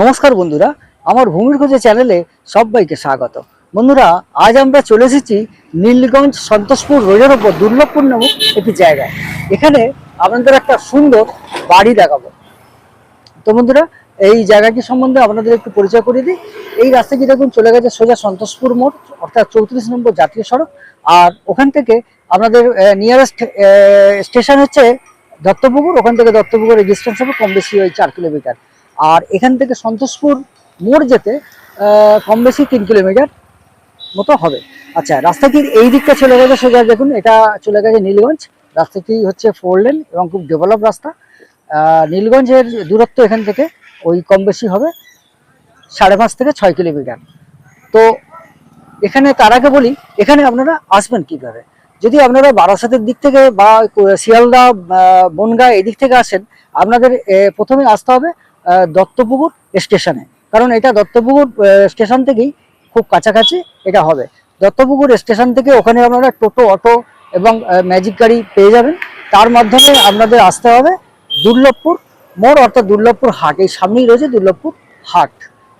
নমস্কার বন্ধুরা, আমার ভূমির খোঁজে চ্যানেলে সবাইকে স্বাগত। বন্ধুরা, আজ আমরা চলে এসেছি নীলগঞ্জ সন্তোষপুর রোডের ওপর, দুর্লভপুর নামক একটি জায়গায়। এখানে আপনাদের একটা সুন্দর বাড়ি দেখাবো। তো বন্ধুরা, এই জায়গাটি সম্বন্ধে আপনাদের একটু পরিচয় করে দিই। এই রাস্তাটি দেখুন, চলে গেছে সোজা সন্তোষপুর মোড়, অর্থাৎ চৌত্রিশ নম্বর জাতীয় সড়ক। আর ওখান থেকে আপনাদের নিয়ারেস্ট স্টেশন হচ্ছে দত্তপুকুর। ওখান থেকে দত্তপুকুরের ডিস্টেন্স হবে কম বেশি ওই চার কিলোমিটার আর এখান থেকে সন্তোষপুর মোড় যেতে কম বেশি তিন কিলোমিটার মতো হবে। আচ্ছা রাস্তাটির এই দিকটা চলে গেছে সোজা, দেখুন, এটা চলে গেছে নীলগঞ্জ। রাস্তাটি হচ্ছে ফোর লেন এবং খুব ডেভেলপ রাস্তা। নীলগঞ্জের দূরত্ব এখান থেকে ওই কম বেশি হবে, সাড়ে পাঁচ থেকে ছয় কিলোমিটার। তো এখানে তার আগে বলি, এখানে আপনারা আসবেন কীভাবে? যদি আপনারা বারাসাতের দিক থেকে বা শিয়ালদা বনগাঁ এদিক থেকে আসেন, আপনাদের প্রথমে আসতে হবে দত্তপুকুর স্টেশনে। কারণ এটা দত্তপুকুর স্টেশন থেকেই খুব কাছাকাছি এটা হবে। দত্তপুকুর স্টেশন থেকে ওখানে আপনারা টোটো, অটো এবং ম্যাজিক গাড়ি পেয়ে যাবেন। তার মাধ্যমে আপনাদের আসতে হবে দুর্লভপুর মোড়, অর্থাৎ দুর্লভপুর হাট। এই সামনেই রয়েছে দুর্লভপুর হাট।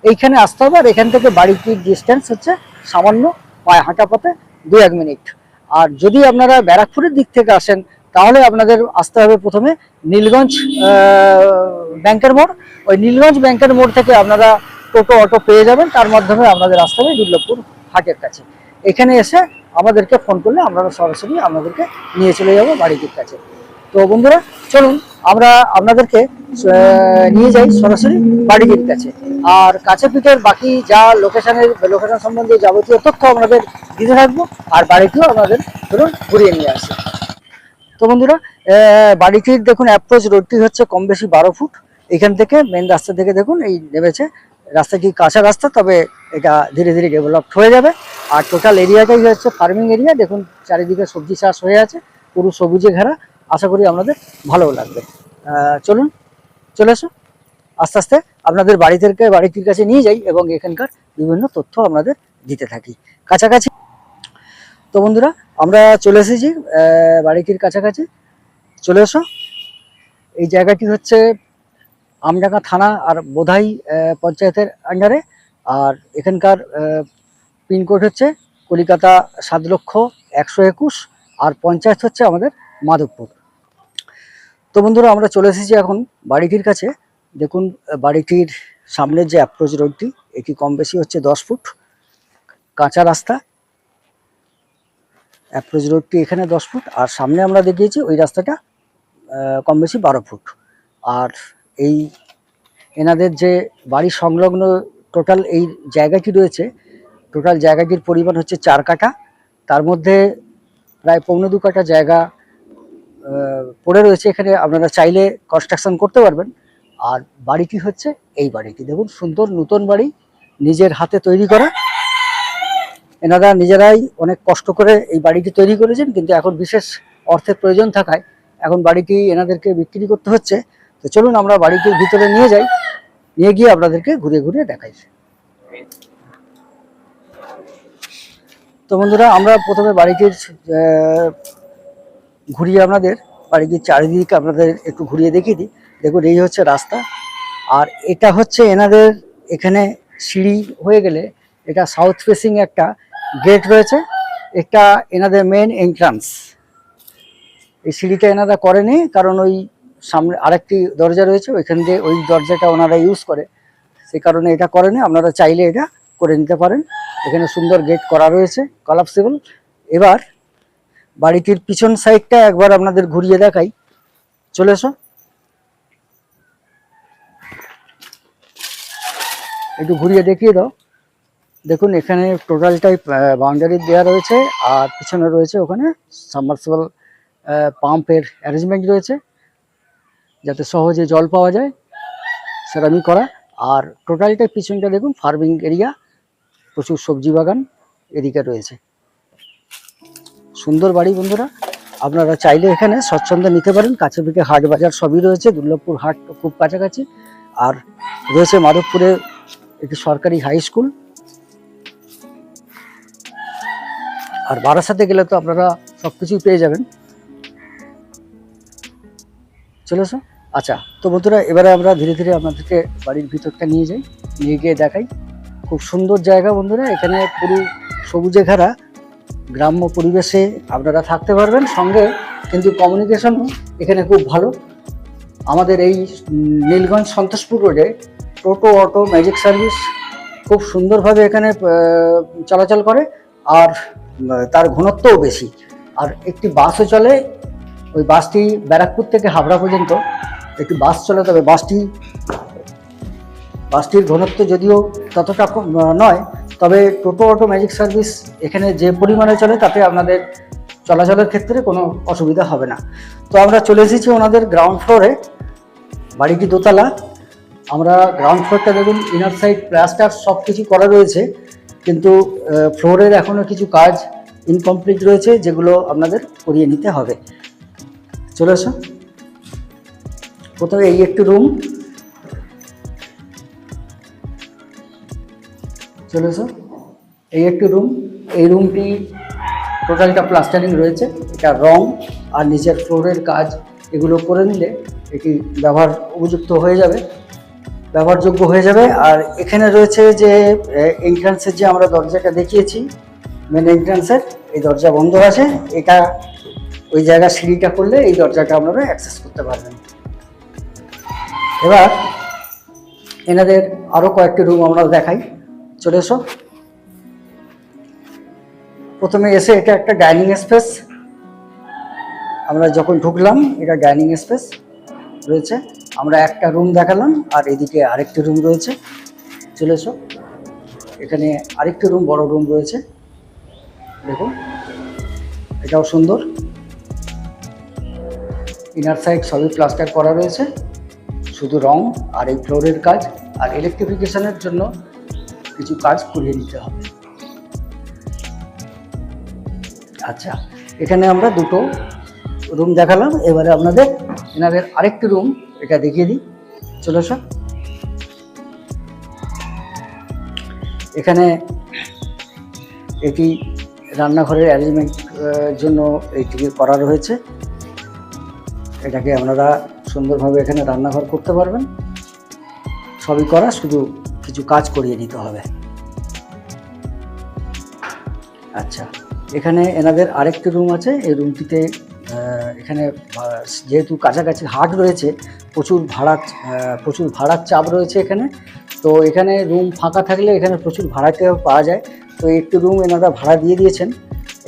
এইখানে আসতে হবে আর এখান থেকে বাড়িটির ডিস্টেন্স হচ্ছে সামান্য পায়ে হাঁটা পথে দু এক মিনিট। আর যদি আপনারা ব্যারাকপুরের দিক থেকে আসেন, তাহলে আপনাদের আসতে হবে প্রথমে নীলগঞ্জ ব্যাংকের মোড়, ওই নীলগঞ্জ ব্যাংকের মোড় থেকে আপনারা টোটো, অটো পেয়ে যাবেন। তার মাধ্যমে আপনাদের আসতে হবে দুর্লভপুর হাটের কাছে। এখানে এসে আমাদেরকে ফোন করলে আমরা সরাসরি আপনাদেরকে নিয়ে চলে যাব বাড়িটির কাছে। তো বন্ধুরা, চলুন, আমরা আপনাদেরকে নিয়ে যাই সরাসরি বাড়িটির কাছে। আর কাছে পিঠের বাকি যা লোকেশনের, লোকেশন সম্বন্ধে যাবতীয় তথ্য আপনাদের দিতে থাকব, আর বাড়িটিও আপনাদের ধরুন ঘুরিয়ে নিয়ে আসি। তো বন্ধুরা বাড়িটির দেখুন অ্যাপ্রোচ রোডটি হচ্ছে কম বেশি বারো ফুট। এখান থেকে মেন রাস্তা থেকে দেখুন, এই নেমেছে। রাস্তাটি কাঁচা রাস্তা? তবে এটা ধীরে ধীরে ডেভেলপড হয়ে যাবে। আর টোটাল এরিয়াটাই হচ্ছে ফার্মিং এরিয়া দেখুন, চারিদিকে সবজি চাষ হয়ে আছে, পুরো সবুজে ঘেরা। আশা করি আপনাদের ভালোও লাগবে। চলুন, চলে এসো আস্তে আস্তে আপনাদের বাড়ি থেকে বাড়িটির কাছে নিয়ে যাই এবং এখানকার বিভিন্ন তথ্য আপনাদের দিতে থাকি। কাছাকাছি। তো বন্ধুরা, আমরা চলে এসেছি বাড়িটির কাছাকাছি। চলে এসো। এই জায়গাটি হচ্ছে আমডাঙ্গা থানা আর বোধাই পঞ্চায়েতের আন্ডারে। আর এখানকার পিনকোড হচ্ছে কলিকাতা সাত লক্ষ একশো একুশ আর পঞ্চায়েত হচ্ছে আমাদের মাধবপুর। তো বন্ধুরা, আমরা চলে এসেছি এখন বাড়িটির কাছে। দেখুন বাড়িটির সামনের যে অ্যাপ্রোচ রোডটি এটি কম বেশি হচ্ছে দশ ফুট? কাঁচা রাস্তা। অ্যাপ্রোচ রোডটি এখানে দশ ফুট, আর সামনে আমরা দেখিয়েছি ওই রাস্তাটা কম বেশি বারো ফুট। আর এই এনাদের যে বাড়ি সংলগ্ন টোটাল এই জায়গাটি রয়েছে টোটাল জায়গাটির পরিমাণ হচ্ছে চার কাঠা। তার মধ্যে প্রায় পৌনে দু কাঠা জায়গা পড়ে রয়েছে। এখানে আপনারা চাইলে কনস্ট্রাকশন করতে পারবেন। আর বাড়িটি হচ্ছে এই বাড়িটি। দেখুন, সুন্দর নতুন বাড়ি, নিজের হাতে তৈরি করা। এনারা নিজেরাই অনেক কষ্ট করে এই বাড়িটি তৈরি করেছেন, কিন্তু এখন বিশেষ অর্থের প্রয়োজন থাকায় এখন বাড়িটি এনাদেরকে বিক্রি করতে হচ্ছে। তো চলুন আমরা বাড়িটির ভিতরে নিয়ে যাই। নিয়ে গিয়ে আপনাদেরকে ঘুরে ঘুরে দেখাই। তো বন্ধুরা, আমরা প্রথমে বাড়িটির ঘুরিয়ে আপনাদের, বাড়িটির চারিদিকে আপনাদের একটু ঘুরিয়ে দেখিয়ে দিই। দেখুন, এই হচ্ছে রাস্তা। আর এটা হচ্ছে এনাদের এখানে সিঁড়ি হয়ে গেলে এটা সাউথ ফেসিং একটা গেট রয়েছে। এটা এনাদের মেন এন্ট্রান্স এই সিঁড়িটা এনারা করেনি, কারণ ওই সামনে আরেকটি দরজা রয়েছে, ওইখান দিয়ে ওই দরজাটা ওনারা ইউজ করে। সেই কারণে এটা করেনি, আপনারা চাইলে এটা করে নিতে পারেন। এখানে সুন্দর গেট করা রয়েছে কলাপসিবল এবার বাড়িটির পিছন সাইডটা একবার আপনাদের ঘুরিয়ে দেখাই। চলে এসো। একটু ঘুরিয়ে দেখিয়ে দাও। দেখুন, এখানে টোটালটাই বাউন্ডারি দেওয়া রয়েছে, আর পিছনে রয়েছে ওখানে সাবমার্সিবল পাম্পের অ্যারেঞ্জমেন্ট রয়েছে। যাতে সহজে জল পাওয়া যায় সেরামি করা। আর টোটালটাই পিছনটা দেখুন ফার্মিং এরিয়া প্রচুর সবজি বাগান এদিকে রয়েছে। সুন্দর বাড়ি বন্ধুরা, আপনারা চাইলে এখানে স্বচ্ছন্দে নিতে পারেন। কাছে পিঠে হাট বাজার সবই রয়েছে, দুর্লভপুর হাট খুব কাছাকাছি। আর রয়েছে মাধবপুরে একটি সরকারি হাই স্কুল আর বারাসাতে গেলে তো আপনারা সব কিছুই পেয়ে যাবেন। চলে এসো আচ্ছা তো বন্ধুরা, এবারে আমরা ধীরে ধীরে আপনাদেরকে বাড়ির ভিতরটা নিয়ে যাই, নিয়ে গিয়ে দেখাই। খুব সুন্দর জায়গা বন্ধুরা, এখানে পুরো সবুজে ঘেরা গ্রাম্য পরিবেশে আপনারা থাকতে পারবেন সঙ্গে, কিন্তু কমিউনিকেশন এখানে খুব ভালো। আমাদের এই নীলগঞ্জ সন্তোষপুর রোডে টোটো, অটো ম্যাজিক সার্ভিস খুব সুন্দরভাবে এখানে চলাচল করে, আর তার ঘনত্বও বেশি। আর একটি বাসও চলে ওই বাসটি ব্যারাকপুর থেকে হাবড়া পর্যন্ত একটি বাস চলে, তবে বাসটি, বাসটির ঘনত্ব যদিও ততটা নয়, তবে টোটো অটো ম্যাজিক সার্ভিস এখানে যে পরিমাণে চলে তাতে আপনাদের চলাচলের ক্ষেত্রে কোনো অসুবিধা হবে না। তো আমরা চলে এসেছি ওনাদের গ্রাউন্ড ফ্লোরে বাড়িটি দোতলা। আমরা গ্রাউন্ড ফ্লোরটা দেখুন ইনার সাইড প্লাস্টার সব কিছু করা রয়েছে, কিন্তু ফ্লোরের এখনও কিছু কাজ ইনকমপ্লিট রয়েছে, যেগুলো আপনাদের করিয়ে নিতে হবে। চলে এসো প্রথমে এই একটি রুম চলে এসো এই একটি রুম এই রুমটি টোটালটা প্লাস্টারিং রয়েছে। এটা রং আর নিচের ফ্লোরের কাজ, এগুলো করে নিলে এটি ব্যবহার উপযুক্ত হয়ে যাবে, ব্যবহারযোগ্য হয়ে যাবে। আর এখানে রয়েছে যে এন্ট্রান্সের যে আমরা দরজাটা দেখিয়েছি মেন এন্ট্রান্সের এই দরজা বন্ধ আছে। এটা ওই জায়গা সিঁড়িটা করলে এই দরজাটা আপনারা অ্যাক্সেস করতে পারবেন। এবার এনাদের আরও কয়েকটি রুম আমরা দেখাই। চলে এসো। প্রথমে এসে এটা একটা ডাইনিং স্পেস আমরা যখন ঢুকলাম, এটা ডাইনিং স্পেস রয়েছে। আমরা একটা রুম দেখালাম, আর এদিকে আরেকটি রুম রয়েছে। চলে এসো। এখানে আরেকটি রুম বড় রুম রয়েছে। দেখুন, এটাও সুন্দর। ইনার সাইড সবই প্লাস্টার করা রয়েছে। শুধু রং আর এই ফ্লোরের কাজ আর ইলেকট্রিফিকেশনের জন্য কিছু কাজ করিয়ে নিতে হবে। আচ্ছা এখানে আমরা দুটো রুম দেখালাম। এবারে আপনাদের এনাদের আরেকটি রুম এটা দেখিয়ে দিই। চলে এসো এখানে এটি রান্নাঘরের অ্যারেঞ্জমেন্ট জন্য এইটিকে করা রয়েছে। এটাকে আপনারা সুন্দরভাবে এখানে রান্নাঘর করতে পারবেন। সবই করা, শুধু কিছু কাজ করিয়ে নিতে হবে। আচ্ছা এখানে এনাদের আরেকটি রুম আছে। এই রুমটিতে এখানে যেহেতু কাছাকাছি হাট রয়েছে, প্রচুর ভাড়া প্রচুর ভাড়ার চাপ রয়েছে এখানে। তো এখানে রুম ফাঁকা থাকলে এখানে প্রচুর ভাড়াতে পাওয়া যায়। তো একটি রুম এনারা ভাড়া দিয়ে দিয়েছেন।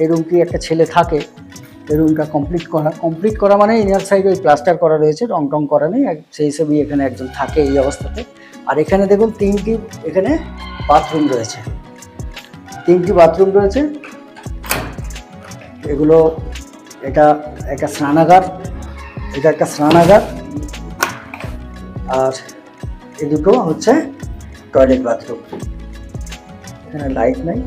এই রুমটি একটা ছেলে থাকে রুমটা কমপ্লিট করা কমপ্লিট করা মানে ইনার সাইডে ওই প্লাস্টার করা রয়েছে রং টং করা নেই সেই হিসেবেই এখানে একজন থাকে এই অবস্থাতে। আর এখানে দেখুন তিনটি, এখানে বাথরুম রয়েছে। তিনটি বাথরুম রয়েছে। এগুলো, এটা একটা স্নানাগার, এটা একটা স্নানাগার, আর এ দুটো হচ্ছে টয়লেট বাথরুম এখানে লাইট নাই।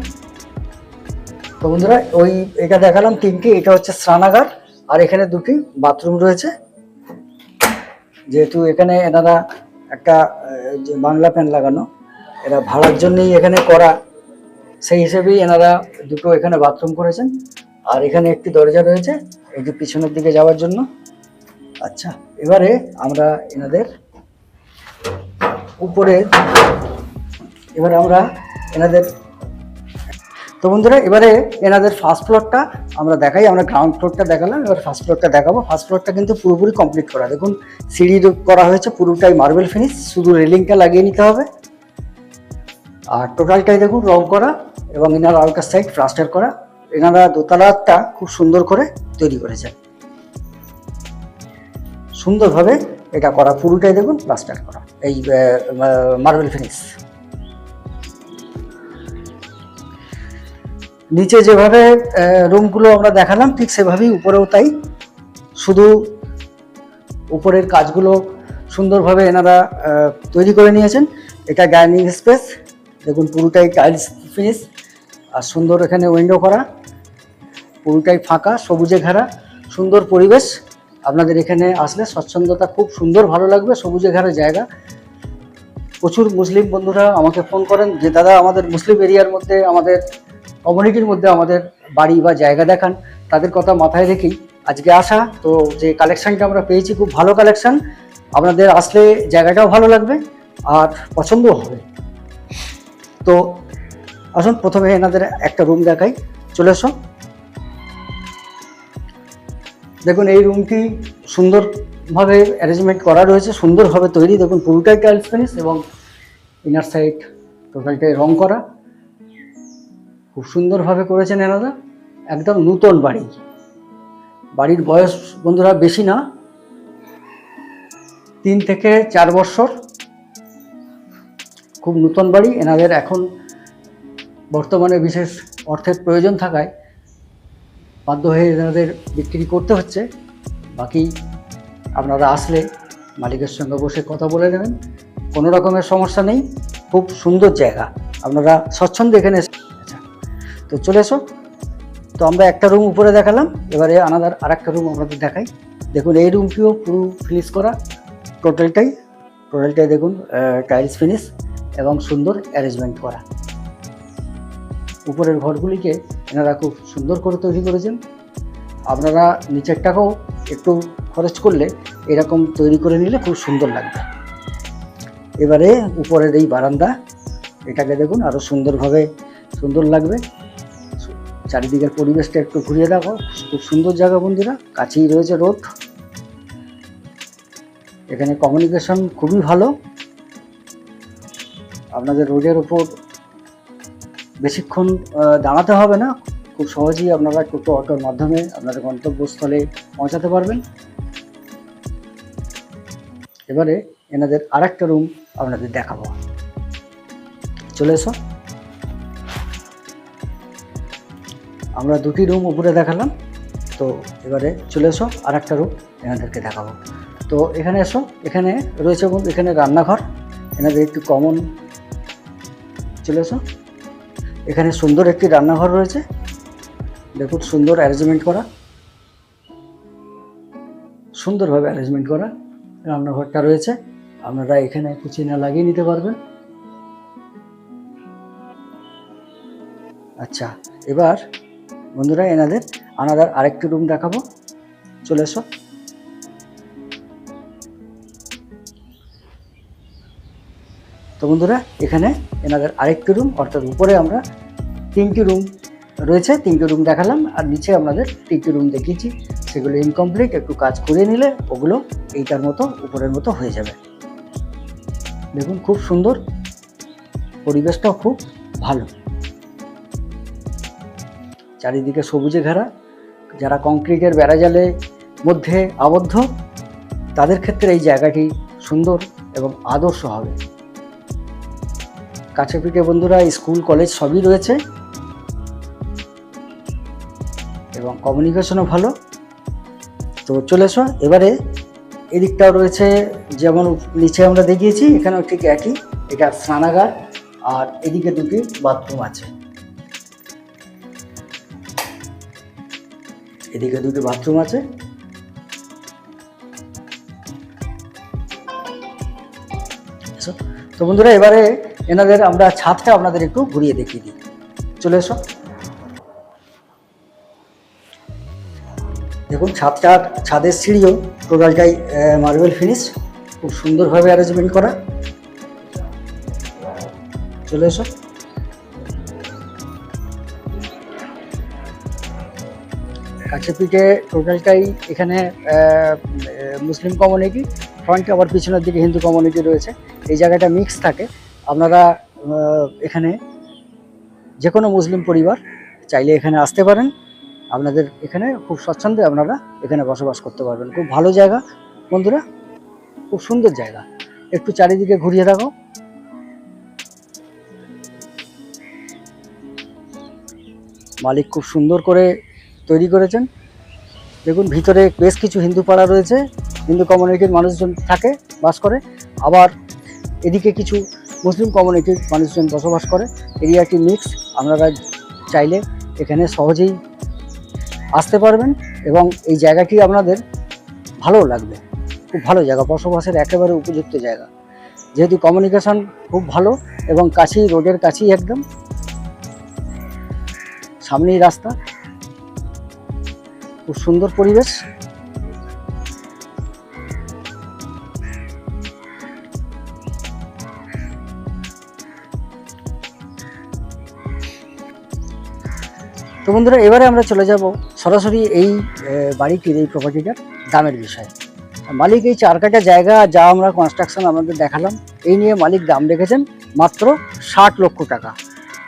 তো বন্ধুরা, ওই এটা দেখালাম তিনটি, এটা হচ্ছে স্নানাগার, আর এখানে দুটি বাথরুম রয়েছে। যেহেতু এখানে এনারা একটা যে বাংলা ফ্যান লাগানো, এরা ভাড়ার জন্যই এখানে করা। সেই হিসেবেই এনারা দুটো এখানে বাথরুম করেছেন। আর এখানে একটি দরজা রয়েছে যে পিছনের দিকে যাওয়ার জন্য। আচ্ছা এবারে আমরা এনাদের উপরে, এবারে আমরা এনাদের তো বন্ধুরা, এবারে এনাদের ফার্স্ট ফ্লোরটা আমরা দেখাই, আমরা গ্রাউন্ড ফ্লোরটা দেখালাম, এবার ফার্স্ট ফ্লোরটা দেখাবো। ফার্স্ট ফ্লোরটা কিন্তু পুরোপুরি কমপ্লিট করা। দেখুন, সিঁড়ি করা হয়েছে, পুরোটাই মার্বেল ফিনিশ শুধু রেলিংটা লাগিয়ে নিতে হবে। আর টোটালটাই দেখুন রং করা এবং এনার আউটার সাইড প্লাস্টার করা। এনারা দোতলাটা খুব সুন্দর করে তৈরি করেছেন সুন্দরভাবে এটা করা, পুরোটাই দেখুন প্লাস্টার করা, এই মার্বেল ফিনিশ নিচে যেভাবে রুমগুলো আমরা দেখালাম, ঠিক সেভাবেই উপরেও তাই। শুধু উপরের কাজগুলো সুন্দরভাবে এনারা তৈরি করে নিয়েছেন। এটা ডাইনিং স্পেস। দেখুন, পুরোটাই টাইলস ফিনিশ। আর সুন্দর এখানে উইন্ডো করা। পুরোটাই ফাঁকা, সবুজে ঘেরা, সুন্দর পরিবেশ। আপনাদের এখানে আসলে স্বচ্ছন্দতা খুব সুন্দর, ভালো লাগবে, সবুজে ঘেরা জায়গা। প্রচুর মুসলিম বন্ধুরা আমাকে ফোন করেন যে, দাদা, আমাদের মুসলিম এরিয়ার মধ্যে আমাদের কমিউনিটির মধ্যে আমাদের বাড়ি বা জায়গা দেখান। তাদের কথা মাথায় রেখেই আজকে আসা। তো যে কালেকশানটা আমরা পেয়েছি, খুব ভালো কালেকশান আপনাদের আসলে জায়গাটাও ভালো লাগবে আর পছন্দও হবে। তো আসুন, প্রথমে এনাদের একটা রুম দেখাই। চলে এসো। দেখুন, এই রুমটি সুন্দরভাবে অ্যারেঞ্জমেন্ট করা রয়েছে, সুন্দরভাবে তৈরি। দেখুন, পুরোটাই টাইলস ফিনিশ এবং ইনার সাইড টোটালটাই রং করা। খুব সুন্দরভাবে করেছেন এনারা। একদম নূতন বাড়ি। বাড়ির বয়স বন্ধুরা বেশি না। তিন থেকে চার বছর। খুব নূতন বাড়ি। এনাদের এখন বর্তমানে বিশেষ অর্থের প্রয়োজন থাকায় বাধ্য হয়ে এনাদের বিক্রি করতে হচ্ছে। বাকি আপনারা আসলে মালিকের সঙ্গে বসে কথা বলে নেবেন। কোনো রকমের সমস্যা নেই। খুব সুন্দর জায়গা। আপনারা স্বচ্ছন্দে এখানে এসে- তো চলে এসো। তো আমরা একটা রুম উপরে দেখালাম, এবারে আনাদার আর একটা রুম আপনাদের দেখাই। দেখুন, এই রুমটিও পুরো ফিনিশ করা টোটালটাই টোটালটাই দেখুন টাইলস ফিনিশ এবং সুন্দর অ্যারেঞ্জমেন্ট করা। উপরের ঘরগুলিকে এনারা খুব সুন্দর করে তৈরি করেছেন। আপনারা নিচের টাকাও একটু খরচ করলে এরকম তৈরি করে নিলে খুব সুন্দর লাগবে। এবারে উপরের এই বারান্দা, এটাকে দেখুন আরও সুন্দরভাবে সুন্দর লাগবে। চারিদিকের পরিবেশটা একটু ঘুরিয়ে দেখো। খুব সুন্দর জায়গা বন্ধুরা, কাছেই রয়েছে রোড। এখানে কমিউনিকেশন খুবই ভালো। আপনাদের রোডের ওপর বেশিক্ষণ দাঁড়াতে হবে না। খুব সহজেই আপনারা টোটো, অটোর মাধ্যমে আপনাদের গন্তব্যস্থলে পৌঁছাতে পারবেন। এবারে এনাদের আরেকটা রুম আপনাদের দেখাবো। চলে এসো। আমরা দুটি রুম উপরে দেখালাম। তো এবারে চলে এসো আর একটা রুম এনাদেরকে দেখাবো। তো এখানে এসো, এখানে রয়েছে বন্ধু, এখানে রান্নাঘর। এনাদের একটু কমন চলে এসো। এখানে সুন্দর একটি রান্নাঘর রয়েছে। দেখুন, সুন্দর অ্যারেঞ্জমেন্ট করা। সুন্দরভাবে অ্যারেঞ্জমেন্ট করা রান্নাঘরটা রয়েছে। আপনারা এখানে কুচিনা লাগিয়ে নিতে পারবেন। আচ্ছা এবার বন্ধুরা, এনাদের আনাদার আরেকটি রুম দেখাবো। চলে এসো। তো বন্ধুরা, এখানে এনাদের আরেকটি রুম অর্থাৎ উপরে আমরা তিনটি রুম রয়েছে, তিনটি রুম দেখালাম, আর নিচে আপনাদের তিনটি রুম দেখিয়েছি। সেগুলো ইনকমপ্লিট একটু কাজ করে নিলে ওগুলো এইটার মতো, উপরের মতো হয়ে যাবে। দেখুন, খুব সুন্দর, পরিবেশটাও খুব ভালো। চারিদিকে সবুজে ঘেরা, যারা কংক্রিটের বেড়াজালের মধ্যে আবদ্ধ, তাদের ক্ষেত্রে এই জায়গাটি সুন্দর এবং আদর্শ হবে। কাছে পিঠে বন্ধুরা স্কুল, কলেজ সবই রয়েছে এবং কমিউনিকেশনও ভালো। তো চলে এসো, এবারে এদিকটাও রয়েছে, যেমন নিচে আমরা দেখিয়েছি, এখানেও ঠিক একই, এটা স্নানাগার, আর এদিকে দুটি বাথরুম আছে। এদিকে দুটো বাথরুম আছে। তো বন্ধুরা, এবারে এনাদের আমরা ছাদটা আপনাদের একটু ঘুরিয়ে দেখিয়ে দিই। চলে এসো। দেখুন, ছাদটা, ছাদের সিঁড়িও টোটালটাই মার্বেল ফিনিশ খুব সুন্দরভাবে অ্যারেঞ্জমেন্ট করা। চলে এসো। কাছে পিঠে টোটালটাই এখানে মুসলিম কমিউনিটি ফ্রন্টে আবার পিছনের দিকে হিন্দু কমিউনিটি রয়েছে। এই জায়গাটা মিক্স থাকে। আপনারা এখানে যে কোনো মুসলিম পরিবার চাইলে এখানে আসতে পারেন। আপনাদের এখানে খুব স্বচ্ছন্দে আপনারা এখানে বসবাস করতে পারবেন। খুব ভালো জায়গা, বন্ধুরা। খুব সুন্দর জায়গা। একটু চারিদিকে ঘুরিয়ে দেখো। মালিক খুব সুন্দর করে তৈরি করেছেন। দেখুন, ভিতরে বেশ কিছু হিন্দু পাড়া রয়েছে। হিন্দু কমিউনিটির মানুষজন থাকে, বাস করে। আবার এদিকে কিছু মুসলিম কমিউনিটির মানুষজন বসবাস করে। এরিয়াটি মিক্স আপনারা চাইলে এখানে সহজেই আসতে পারবেন এবং এই জায়গাটি আপনাদের ভালো লাগবে। খুব ভালো জায়গা। বসবাসের একেবারে উপযুক্ত জায়গা। যেহেতু কমিউনিকেশন খুব ভালো এবং কাছেই, রোডের কাছেই একদম। সামনেই রাস্তা। খুব সুন্দর পরিবেশ। তো বন্ধুরা, এবারে আমরা চলে যাব সরাসরি এই বাড়িটির এই প্রপার্টিটার দামের বিষয়ে। মালিক এই চার কাটা জায়গা যা আমরা কনস্ট্রাকশন আমাদের দেখালাম, এই নিয়ে মালিক দাম রেখেছেন মাত্র ষাট লক্ষ টাকা।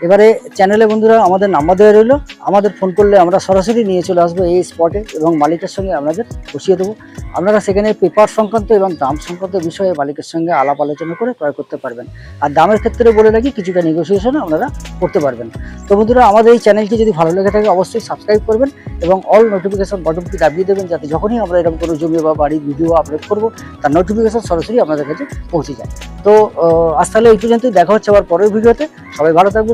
এবারে চ্যানেলে বন্ধুরা আমাদের নাম্বার দেওয়া রইল। আমাদের ফোন করলে আমরা সরাসরি নিয়ে চলে আসব এই স্পটে এবং মালিকের সঙ্গে আপনাদের বসিয়ে দেবো। আপনারা সেখানে পেপার সংক্রান্ত এবং দাম সংক্রান্ত বিষয়ে মালিকের সঙ্গে আলাপ আলোচনা করে ক্রয় করতে পারবেন। আর দামের ক্ষেত্রে বলে রাখি, কিছুটা নেগোসিয়েশন আপনারা করতে পারবেন। তো বন্ধুরা, আমাদের এই চ্যানেলটি যদি ভালো লেগে থাকে, অবশ্যই সাবস্ক্রাইব করবেন এবং অল নোটিফিকেশন বটনটি দাবিয়ে দেবেন যাতে যখনই আমরা এরকম কোনো জমি বা বাড়ির ভিডিও আপলোড করব, তার নোটিফিকেশন সরাসরি আপনাদের কাছে পৌঁছে যায়। তো আজ তাহলে এই পর্যন্তই। দেখা হচ্ছে আবার পরের ভিডিওতে সবাই ভালো থাকবে